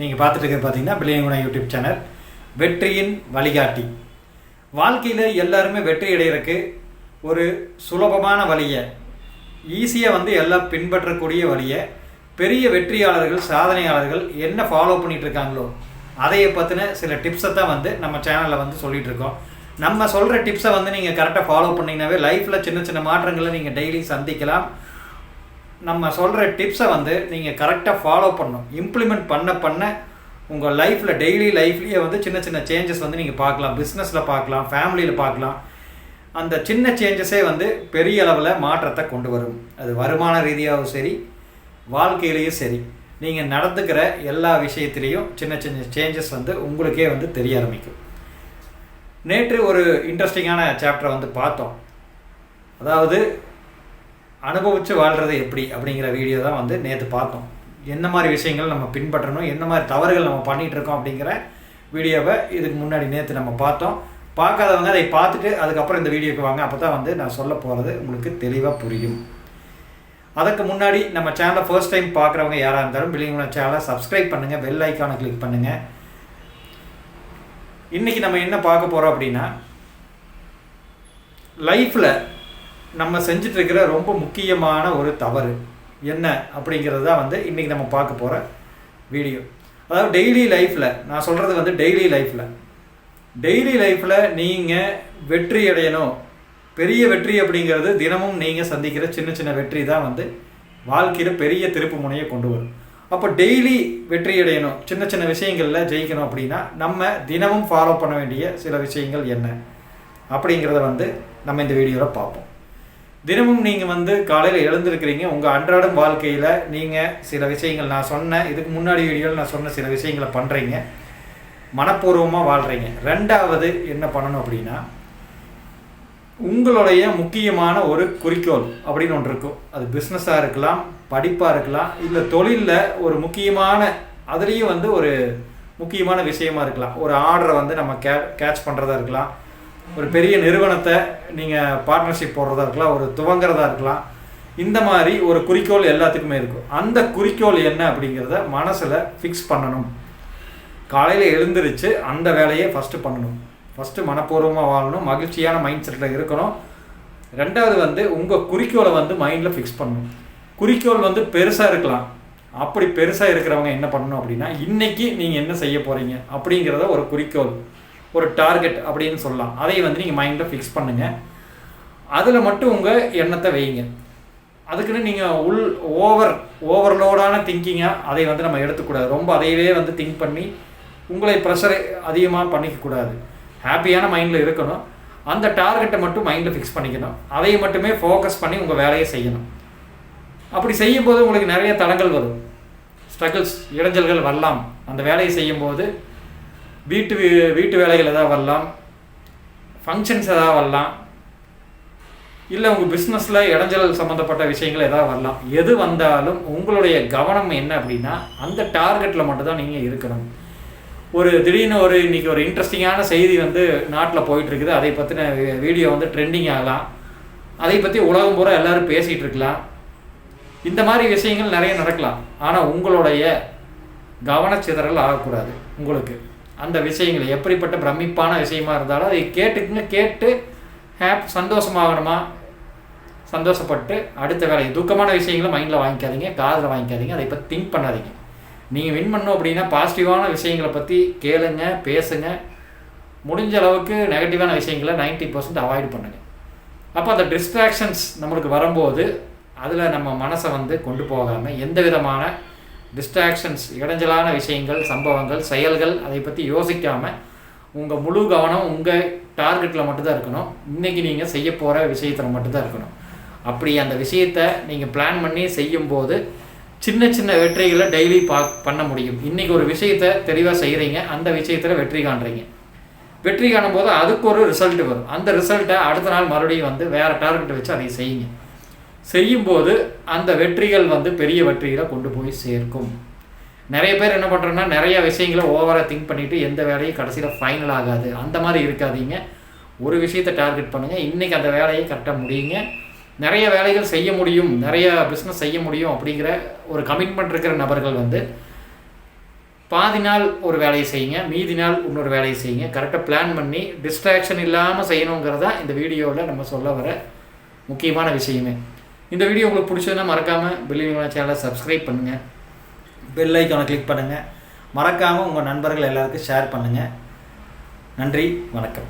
நீங்கள் பார்த்துட்டு பார்த்தீங்கன்னா பிள்ளையங்குணா யூடியூப் சேனல் வெற்றியின் வழிகாட்டி. வாழ்க்கையில் எல்லாருமே வெற்றி அடைகிறதுக்கு ஒரு சுலபமான வழியை ஈஸியாக வந்து எல்லாம் பின்பற்றக்கூடிய வழியை பெரிய வெற்றியாளர்கள் சாதனையாளர்கள் என்ன ஃபாலோ பண்ணிகிட்ருக்காங்களோ இருக்காங்களோ பற்றின சில டிப்ஸை தான் வந்து நம்ம சேனலில் வந்து சொல்லிகிட்ருக்கோம் இருக்கோம். நம்ம சொல்கிற டிப்ஸை வந்து நீங்கள் கரெக்டாக ஃபாலோ பண்ணிங்கனாவே லைஃப்பில் சின்ன சின்ன மாற்றங்களை நீங்கள் டெய்லி சந்திக்கலாம். நம்ம சொல்கிற டிப்ஸை வந்து நீங்கள் கரெக்டாக ஃபாலோ பண்ணணும். இம்ப்ளிமெண்ட் பண்ண பண்ண உங்கள் லைஃப்பில் டெய்லி லைஃப்லேயே வந்து சின்ன சின்ன சேஞ்சஸ் வந்து நீங்கள் பார்க்கலாம். பிஸ்னஸில் பார்க்கலாம் ஃபேமிலியில் பார்க்கலாம். அந்த சின்ன சேஞ்சஸே வந்து பெரிய அளவில் மாற்றத்தை கொண்டு வரும். அது வருமான ரீதியாகவும் சரி வாழ்க்கையிலையும் சரி. நீங்கள் நடந்துக்கிற எல்லா விஷயத்துலேயும் சின்ன சின்ன சேஞ்சஸ் வந்து உங்களுக்கே வந்து தெரிய ஆரம்பிக்கும். நேற்று ஒரு இன்ட்ரெஸ்டிங்கான சாப்டரை வந்து பார்த்தோம். அதாவது அனுபவித்து வாழ்கிறது எப்படி அப்படிங்கிற வீடியோ தான் வந்து நேற்று பார்த்தோம். என்ன மாதிரி விஷயங்கள் நம்ம பின்பற்றணும் என்ன மாதிரி தவறுகள் நம்ம பண்ணிகிட்ருக்கோம் அப்படிங்கிற வீடியோவை இதுக்கு முன்னாடி நேற்று நம்ம பார்த்தோம். பார்க்காதவங்க அதை பார்த்துட்டு அதுக்கப்புறம் இந்த வீடியோக்கு வாங்க. அப்போ தான் வந்து நான் சொல்ல போகிறது உங்களுக்கு தெளிவாக புரியும். அதுக்கு முன்னாடி நம்ம சேனலை ஃபர்ஸ்ட் டைம் பார்க்குறவங்க யாராக இருந்தாலும் பிள்ளைங்கள சேனலை சப்ஸ்கிரைப் பண்ணுங்கள் பெல் ஐக்கானை கிளிக் பண்ணுங்கள் இன்றைக்கி நம்ம என்ன பார்க்க போகிறோம் அப்படின்னா லைஃப்பில் நம்ம செஞ்சிட்ருக்கிற ரொம்ப முக்கியமான ஒரு தவறு என்ன அப்படிங்கிறது தான் வந்து இன்றைக்கி நம்ம பார்க்க போகிற வீடியோ அதாவது டெய்லி லைஃப்பில் நான் சொல்கிறது வந்து டெய்லி லைஃப்பில் டெய்லி லைஃப்பில் நீங்கள் வெற்றி அடையணும். பெரிய வெற்றி அப்படிங்கிறது தினமும் நீங்கள் சந்திக்கிற சின்ன சின்ன வெற்றி தான் வந்து வாழ்க்கையில் பெரிய திருப்பு முனையை கொண்டு வரும். அப்போ டெய்லி வெற்றி அடையணும். சின்ன சின்ன விஷயங்களில் ஜெயிக்கணும் அப்படின்னா நம்ம தினமும் ஃபாலோ பண்ண வேண்டிய சில விஷயங்கள் என்ன அப்படிங்கிறத வந்து நம்ம இந்த வீடியோவில் பார்ப்போம். தினமும் நீங்கள் வந்து காலையில் எழுந்திருக்கிறீங்க. உங்கள் அன்றாடம் வாழ்க்கையில் நீங்கள் சில விஷயங்கள் நான் சொன்ன இதுக்கு முன்னாடி வீடியோவில் நான் சொன்ன சில விஷயங்களை பண்ணுறீங்க மனப்பூர்வமாக வாழ்கிறீங்க ரெண்டாவது என்ன பண்ணணும் அப்படின்னா உங்களுடைய முக்கியமான ஒரு குறிக்கோள் அப்படின்னு ஒன்று இருக்கும். அது பிஸ்னஸாக இருக்கலாம் படிப்பாக இருக்கலாம் இல்லை தொழிலில் ஒரு முக்கியமான அதுலேயும் வந்து ஒரு முக்கியமான விஷயமா இருக்கலாம். ஒரு ஆர்டரை வந்து நம்ம கே கேட்ச் பண்ணுறதா இருக்கலாம். ஒரு பெரிய நிறுவனத்தை நீங்கள் பார்ட்னர்ஷிப் போடுறதா இருக்கலாம் ஒரு துவங்குறதா இருக்கலாம் இந்த மாதிரி ஒரு குறிக்கோள் எல்லாத்துக்குமே இருக்கும். அந்த குறிக்கோள் என்ன அப்படிங்கிறத மனசில் ஃபிக்ஸ் பண்ணணும். காலையில் எழுந்திருச்சு அந்த வேலையை ஃபஸ்ட்டு பண்ணணும். ஃபஸ்ட்டு மனப்பூர்வமாக வாழணும் மகிழ்ச்சியான மைண்ட் செட்டில் இருக்கணும். ரெண்டாவது வந்து உங்கள் குறிக்கோளை வந்து மைண்டில் ஃபிக்ஸ் பண்ணணும். குறிக்கோள் வந்து பெருசாக இருக்கலாம். அப்படி பெருசாக இருக்கிறவங்க என்ன பண்ணணும் அப்படின்னா இன்றைக்கி நீங்கள் என்ன செய்ய போகிறீங்க அப்படிங்கிறத ஒரு குறிக்கோள். ஒரு டார்கெட் அப்படின்னு சொல்லலாம். அதை வந்து நீங்கள் மைண்டில் ஃபிக்ஸ் பண்ணுங்கள் அதில் மட்டும் உங்கள் எண்ணத்தை வைங்க அதுக்குன்னு நீங்கள் உள் ஓவர் ஓவர்லோடான திங்கிங்காக அதை வந்து நம்ம எடுத்துக்கூடாது. ரொம்ப அதையவே வந்து திங்க் பண்ணி உங்களை ப்ரெஷரை அதிகமாக பண்ணிக்கக்கூடாது. ஹாப்பியான மைண்டில் இருக்கணும். அந்த டார்கெட்டை மட்டும் மைண்டில் ஃபிக்ஸ் பண்ணிக்கணும். அதை மட்டுமே ஃபோக்கஸ் பண்ணி உங்கள் வேலையை செய்யணும். அப்படி செய்யும்போது உங்களுக்கு நிறைய தடங்கள் வரும். ஸ்ட்ரகிள்ஸ் இடைஞ்சல்கள் வரலாம். அந்த வேலையை செய்யும்போது வீட்டு வீட்டு வேலைகள் எதாவது வரலாம். ஃபங்க்ஷன்ஸ் எதாவது வரலாம். இல்லை உங்கள் பிஸ்னஸில் இடைஞ்சல் சம்மந்தப்பட்ட விஷயங்கள் எதாவது வரலாம். எது வந்தாலும் உங்களுடைய கவனம் என்ன அப்படின்னா அந்த டார்கெட்டில் மட்டும்தான் நீங்கள் இருக்கணும். ஒரு திடீர்னு ஒரு இன்றைக்கி ஒரு இன்ட்ரெஸ்டிங்கான செய்தி வந்து நாட்டில் போயிட்டுருக்குது. அதை பற்றின வீடியோ வந்து ட்ரெண்டிங் ஆகலாம். அதை பற்றி உலகம் பூரா எல்லோரும் பேசிகிட்டு இருக்கலாம். இந்த மாதிரி விஷயங்கள் நிறைய நடக்கலாம். ஆனால் உங்களுடைய கவனச்சிதறல் ஆகக்கூடாது. உங்களுக்கு. அந்த விஷயங்கள் எப்படிப்பட்ட பிரமிப்பான விஷயமா இருந்தாலும் அதை கேட்டுக்குங்க கேட்டு ஹேப் சந்தோஷமாகணுமா? சந்தோஷப்பட்டு அடுத்த வேலை துக்கமான விஷயங்களை மைண்டில் வாங்கிக்காதீங்க காதில் வாங்கிக்காதீங்க அதை பற்றி திங்க் பண்ணாதீங்க. நீங்கள் வின் பண்ணோம் அப்படின்னா பாசிட்டிவான விஷயங்களை பற்றி கேளுங்க பேசுங்க. முடிஞ்ச அளவுக்கு நெகட்டிவான விஷயங்களை நைன்டி பர்சன்ட் அவாய்ட் பண்ணுங்கள் அப்போ அந்த டிஸ்ட்ராக்ஷன்ஸ் நம்மளுக்கு வரும்போது அதில் நம்ம மனசை வந்து கொண்டு போகாமல் எந்த விதமான டிஸ்ட்ராக்ஷன்ஸ் இடைஞ்சலான விஷயங்கள் சம்பவங்கள் செயல்கள் அதை பற்றி யோசிக்காமல் உங்கள் முழு கவனம் உங்கள் டார்கெட்டில் மட்டும்தான் இருக்கணும். இன்றைக்கி நீங்கள் செய்ய போகிற விஷயத்தில் மட்டும்தான் இருக்கணும். அப்படி அந்த விஷயத்தை நீங்கள் பிளான் பண்ணி செய்யும்போது சின்ன சின்ன வெற்றிகளை டெய்லி பா பண்ண முடியும். இன்றைக்கி ஒரு விஷயத்தை தெளிவாக செய்கிறீங்க அந்த விஷயத்தில் வெற்றி காண்றீங்க. வெற்றி காணும் போது அதுக்கு ஒரு ரிசல்ட் வரும். அந்த ரிசல்ட்டை அடுத்த நாள் மறுபடியும் வந்து வேறு டார்கெட்டை வச்சு அதை செய்யுங்க. செய்யும்போது அந்த வெற்றிகள் வந்து பெரிய வெற்றிகளை கொண்டு போய் சேர்க்கும். நிறைய பேர் என்ன பண்ணுறோன்னா நிறைய விஷயங்களை ஓவராக திங்க் பண்ணிவிட்டு எந்த வேலையும் கடைசியில் ஃபைனல் ஆகாது. அந்த மாதிரி இருக்காதீங்க. ஒரு விஷயத்தை டார்கெட் பண்ணுங்கள் இன்றைக்கி அந்த வேலையை கரெக்டாக முடியுங்க. நிறைய வேலைகள் செய்ய முடியும். நிறைய பிஸ்னஸ் செய்ய முடியும் அப்படிங்கிற ஒரு கமிட்மெண்ட் இருக்கிற நபர்கள் வந்து பாதி நாள் ஒரு வேலையை செய்யுங்க. மீதி நாள் இன்னொரு வேலையை செய்யுங்க. கரெக்டாக பிளான் பண்ணி டிஸ்ட்ராக்ஷன் இல்லாமல் செய்யணுங்கிறதா இந்த வீடியோவில் நம்ம சொல்ல வர முக்கியமான விஷயமே. இந்த வீடியோ உங்களுக்கு பிடிச்சதுன்னா மறக்காமல் பில்லிங் சேனலை சப்ஸ்கிரைப் பண்ணுங்கள் பெல் ஐக்கானை கிளிக் பண்ணுங்கள் மறக்காமல் உங்கள் நண்பர்கள் எல்லாருக்கும் ஷேர் பண்ணுங்கள் நன்றி வணக்கம்.